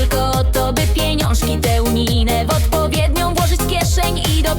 tylko to, by pieniążki te unijne w odpowiednią włożyć kieszeń i do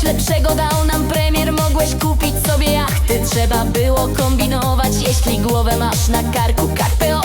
Coś lepszego dał nam premier. Mogłeś kupić sobie jachty Trzeba było kombinować. Jeśli głowę masz na karku Karpę